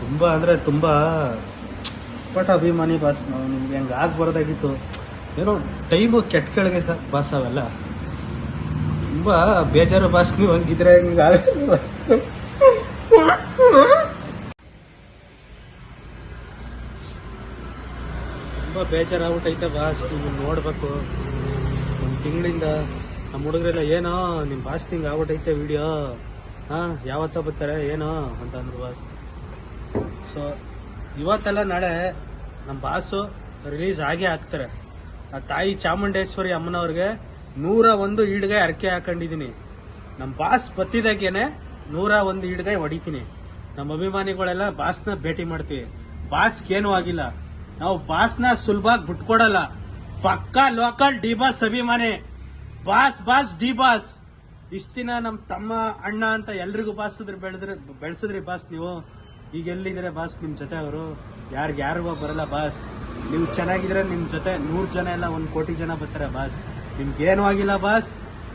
ತುಂಬ ಅಂದರೆ ತುಂಬ ಪಟ ಅಭಿಮಾನಿ ಬಾಸ್ ನಾವು ನಿಮ್ಗೆ ಹೆಂಗೆ ಆಗ್ಬಾರ್ದಾಗಿತ್ತು. ಏನೋ ಟೈಮು ಕೆಟ್ಟ ಕೆಳಗೆ ಸರ್ ಬಾಸ್ ಅವೆಲ್ಲ. ತುಂಬ ಬೇಜಾರು ಬಾಸ್ ನೀವು ಹಂಗಿದ್ರೆ ಹಿಂಗೆ ತುಂಬ ಬೇಜಾರಾಗ್ಬಿಟ್ಟೈತೆ ಬಾಸ್, ನೀವು ನೋಡ್ಬೇಕು. ಒಂದು ತಿಂಗಳಿಂದ ನಮ್ಮ ಹುಡುಗರೆಲ್ಲ, ಏನೋ ನಿಮ್ಮ ಬಾಸ್ ತಿಂಗ್ ಆಗ್ಬಿಟ್ಟೈತೆ ವಿಡಿಯೋ ಹಾಂ, ಯಾವತ್ತ ಬರ್ತಾರೆ, ಏನೋ ಅಂತ ಅಂದ್ರು ಬಾಸ್. ಸೊ ಇವತ್ತೆಲ್ಲ ನಾಳೆ ನಮ್ಮ ಬಾಸು ರಿಲೀಸ್ ಆಗೇ ಆಗ್ತಾರೆ. ಆ ತಾಯಿ ಚಾಮುಂಡೇಶ್ವರಿ ಅಮ್ಮನವ್ರಿಗೆ ನೂರ ಒಂದು ಈಡ್ಗೈ ಅರಕೆ ಹಾಕೊಂಡಿದ್ದೀನಿ. ನಮ್ಮ ಬಾಸ್ ಬತ್ತಿದಾಗೇನೆ ನೂರ ಒಂದು ಈಡ್ಗೈ ಹೊಡಿತೀನಿ. ನಮ್ಮ ಅಭಿಮಾನಿಗಳೆಲ್ಲ ಬಾಸ್ನ ಭೇಟಿ ಮಾಡ್ತೀವಿ. ಬಾಸ್ಗೇನು ಆಗಿಲ್ಲ. ನಾವು ಬಾಸ್ನ ಸುಲಭಾಗಿ ಬಿಟ್ಕೊಡಲ್ಲ. ಪಕ್ಕಾ ಲೋಕಲ್ ಡಿ ಬಾಸ್ ಅಭಿಮಾನಿ. ಬಾಸ್ ಬಾಸ್ ಡಿ ಬಾಸ್ ಇಷ್ಟಿನ ನಮ್ಮ ತಮ್ಮ ಅಣ್ಣ ಅಂತ ಎಲ್ರಿಗೂ ಬಾಸಿದ್ರೆ ಬೆಳೆದ್ರೆ ಬೆಳೆಸಿದ್ರಿ ಬಾಸ್ ನೀವು. ಈಗ ಎಲ್ಲಿದ್ರೆ ಬಾಸ್ ನಿಮ್ಮ ಜೊತೆ ಅವರು? ಯಾರಿಗೆ ಯಾರಿಗೂ ಬರಲ್ಲ ಬಾಸ್? ನೀವು ಚೆನ್ನಾಗಿದ್ರೆ ನಿಮ್ಮ ಜೊತೆ ನೂರು ಜನ ಎಲ್ಲ ಒಂದು ಕೋಟಿ ಜನ ಬರ್ತಾರೆ ಬಾಸ್. ನಿಮ್ಗೇನು ಆಗಿಲ್ಲ ಬಾಸ್?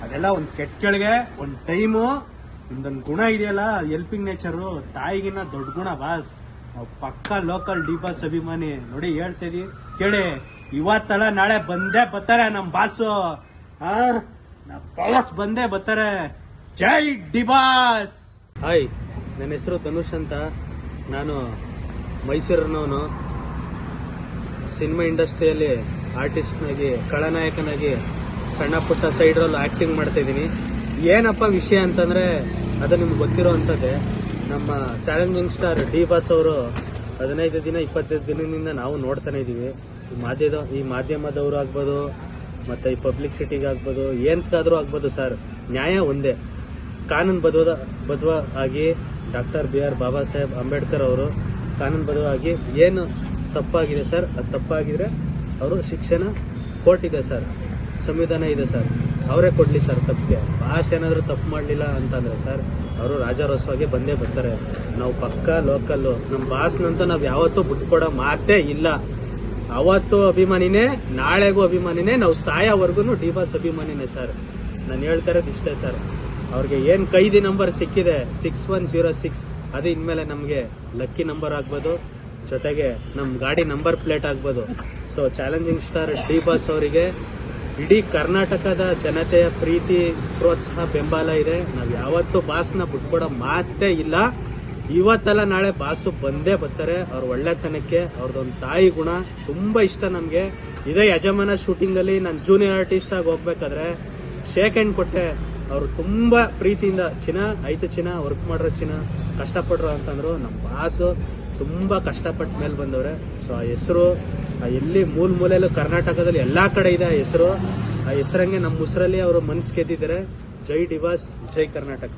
ಅದೆಲ್ಲ ಒಂದು ಕೆಟ್ಟ ಕೆಳಗೆ, ಒಂದ್ ಟೈಮು. ನಿಮ್ದೊಂದು ಗುಣ ಇದೆಯಲ್ಲ ಹೆಲ್ಪಿಂಗ್ ನೇಚರು ತಾಯಿಗಿನ್ನ ದೊಡ್ಡ ಗುಣ ಬಾಸ್. ನಾವು ಪಕ್ಕಾ ಲೋಕಲ್ ಡಿ ಬಾಸ್ ಅಭಿಮಾನಿ. ನೋಡಿ, ಹೇಳ್ತಾ ಇದೀವಿ ಕೇಳಿ, ಇವತ್ತಲ್ಲ ನಾಳೆ ಬಂದೇ ಬರ್ತಾರೆ ನಮ್ಮ ಬಾಸು. ಆ ನಮ್ ಬಾಸ್ ಬಂದೇ ಬರ್ತಾರೆ. ಜೈ ಡಿ ಬಾಸ್! ಹಾಯ್, ನನ್ನ ಹೆಸರು ಧನುಷ್ ಅಂತ. ನಾನು ಮೈಸೂರಿನವನು. ಸಿನಿಮಾ ಇಂಡಸ್ಟ್ರಿಯಲ್ಲಿ ಆರ್ಟಿಸ್ಟ್ನಾಗಿ, ಖಳನಾಯಕನಾಗಿ, ಸಣ್ಣ ಪುಟ್ಟ ಸೈಡ್ ರೋಲ್ ಆ್ಯಕ್ಟಿಂಗ್ ಮಾಡ್ತಾಯಿದ್ದೀನಿ ಏನಪ್ಪ ವಿಷಯ ಅಂತಂದರೆ, ಅದು ನಿಮ್ಗೆ ಗೊತ್ತಿರೋ ಅಂಥದ್ದೇ ನಮ್ಮ ಚಾಲೆಂಜಿಂಗ್ ಸ್ಟಾರ್ ಡಿ ಬಾಸ್ ಅವರು ಹದಿನೈದು ದಿನ, ಇಪ್ಪತ್ತೈದು ದಿನದಿಂದ ನಾವು ನೋಡ್ತಾನೆ ಇದ್ದೀವಿ. ಈ ಮಾಧ್ಯಮ ಈ ಮಾಧ್ಯಮದವರು ಆಗ್ಬೋದು, ಮತ್ತು ಈ ಪಬ್ಲಿಸಿಟಿಗೆ ಆಗ್ಬೋದು ಏನಕ್ಕಾದರೂ ಆಗ್ಬೋದು ಸರ್. ನ್ಯಾಯ ಒಂದೇ. ಕಾನೂನು ಬದ್ಧ ಬದ್ಧ ಆಗಿ doctor B R Baba Saheb Ambedkar ಅವರು ಕಾನೂನುಬದ್ಧವಾಗಿ ಏನು ತಪ್ಪಾಗಿದೆ ಸರ್? ಅದು ತಪ್ಪಾಗಿದ್ರೆ ಅವರು ಶಿಕ್ಷಣ ಕೋರ್ಟ್ ಇದೆ ಸರ್. ಸಂವಿಧಾನ ಇದೆ ಸರ್. ಅವರೇ ಕೊಡಲಿ ಸರ್ ತಪ್ಪಿಗೆ. ಭಾಷೆ ಏನಾದರೂ ತಪ್ಪು ಮಾಡಲಿಲ್ಲ ಅಂತಂದರೆ ಸರ್, ಅವರು ರಾಜಾರೋಸವಾಗಿ ಬಂದೇ ಬರ್ತಾರೆ. ನಾವು ಪಕ್ಕ ಲೋಕಲ್ಲು ನಮ್ಮ ಭಾಷನಂತ ನಾವು ಯಾವತ್ತೂ ಬಿಟ್ಕೊಡೋ ಮಾತೇ ಇಲ್ಲ. ಅವತ್ತು ಅಭಿಮಾನಿನೇ, ನಾಳೆಗೂ ಅಭಿಮಾನಿನೇ, ನಾವು ಸಾಯೋವರೆಗೂ ಡಿ ಬಾಸ್ ಅಭಿಮಾನಿನೇ ಸರ್. ನಾನು ಹೇಳ್ತಾ ಇರೋದು ಇಷ್ಟೇ ಸರ್. ಅವ್ರಿಗೆ ಏನು ಕೈದಿ ನಂಬರ್ ಸಿಕ್ಕಿದೆ ಸಿಕ್ಸ್ ಒನ್ ಜೀರೋ ಸಿಕ್ಸ್ ಅದು ಇನ್ಮೇಲೆ ನಮಗೆ ಲಕ್ಕಿ ನಂಬರ್ ಆಗ್ಬೋದು. ಜೊತೆಗೆ ನಮ್ಮ ಗಾಡಿ ನಂಬರ್ ಪ್ಲೇಟ್ ಆಗ್ಬೋದು. So challenging star D Boss ಅವರಿಗೆ ಇಡೀ ಕರ್ನಾಟಕದ ಜನತೆಯ ಪ್ರೀತಿ, ಪ್ರೋತ್ಸಾಹ, ಬೆಂಬಲ ಇದೆ. ನಾವು ಯಾವತ್ತೂ ಬಾಸ್ನ ಬಿಟ್ಕೊಡೋ ಮಾತೇ ಇಲ್ಲ. ಇವತ್ತಲ್ಲ ನಾಳೆ ಬಾಸು ಬಂದೇ ಬರ್ತಾರೆ. ಅವ್ರ ಒಳ್ಳೆತನಕ್ಕೆ ಅವ್ರದ್ದೊಂದು ತಾಯಿ ಗುಣ ತುಂಬಾ ಇಷ್ಟ ನಮಗೆ. ಇದೇ ಯಜಮಾನ ಶೂಟಿಂಗ್ ಅಲ್ಲಿ ನಾನು ಜೂನಿಯರ್ ಆರ್ಟಿಸ್ಟ್ ಆಗಿ ಹೋಗ್ಬೇಕಾದ್ರೆ ಶೇಕ್ ಹ್ಯಾಂಡ್ ಕೊಟ್ಟೆ. ಅವ್ರು ತುಂಬ ಪ್ರೀತಿಯಿಂದ ಚಿನ್ನ, ಐತ ಚಿನ್ನ ವರ್ಕ್ ಮಾಡ್ರೋ ಚಿನ್ನ, ಕಷ್ಟಪಡ್ರು ಅಂತಂದ್ರು ನಮ್ಮ ಬಾಸು ತುಂಬ ಕಷ್ಟಪಟ್ಟ ಮೇಲೆ ಬಂದವ್ರೆ. ಸೊ ಆ ಹೆಸರು ಎಲ್ಲಿ ಮೂಲ ಮೂಲೆಯಲ್ಲೂ ಕರ್ನಾಟಕದಲ್ಲಿ ಎಲ್ಲಾ ಕಡೆ ಇದೆ ಆ ಹೆಸರು. ಆ ಹೆಸರಂಗೆ ನಮ್ಮ ಉಸಿರಲ್ಲಿ ಅವರು ಮನಸ್ಸು ಗೆದ್ದಿದ್ದಾರೆ. ಜೈ ಡಿವಾಸ್, ಜೈ ಕರ್ನಾಟಕ.